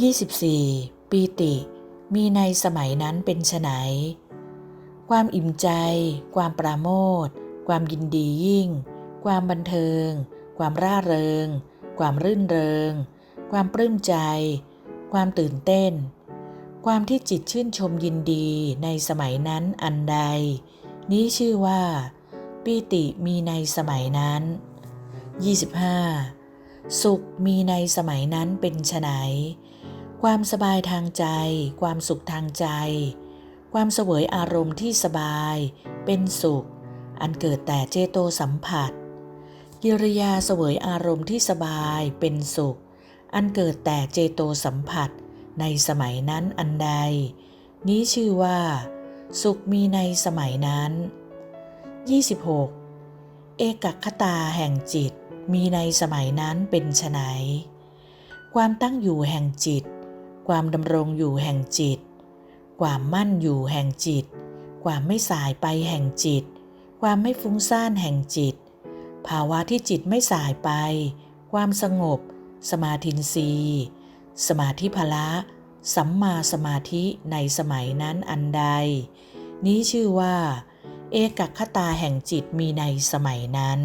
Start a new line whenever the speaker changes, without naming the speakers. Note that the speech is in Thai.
24. ปีติ มีในสมัยนั้นเป็นไฉนความอิ่มใจ ความปราโมทความยินดียิ่ง ความบันเทิง ความร่าเริง ความรื่นเริง ความปลื้มใจ ความตื่นเต้น ความที่จิตชื่นชมยินดีในสมัยนั้นอันใด นี้ชื่อว่า ปีติมีในสมัยนั้น 25. สุขมีในสมัยนั้นเป็นไฉนความสบายทางใจ ความสุขทางใจ ความเสวยอารมณ์ที่สบาย เป็นสุข อันเกิดแต่เจโตสัมผัส กิริยาเสวยอารมณ์ที่สบาย เป็นสุข อันเกิดแต่เจโตสัมผัส ในสมัยนั้นอันใด นี้ชื่อว่า สุขมีในสมัยนั้น 26. เอกคตาแห่งจิต มีในสมัยนั้นเป็นไฉนความตั้งอยู่แห่งจิต ความดำรงอยู่แห่งจิต ความมั่นอยู่แห่งจิต ความไม่สายไปแห่งจิต ความไม่ฟุ้งซ่านแห่งจิต ภาวะที่จิตไม่สายไป ความสงบ สมาธินรีสมาธิพละสัมมาสมาธิในสมัยนั้นอันใด นี้ชื่อว่า เอกคตาแห่งจิตมีในสมัยนั้น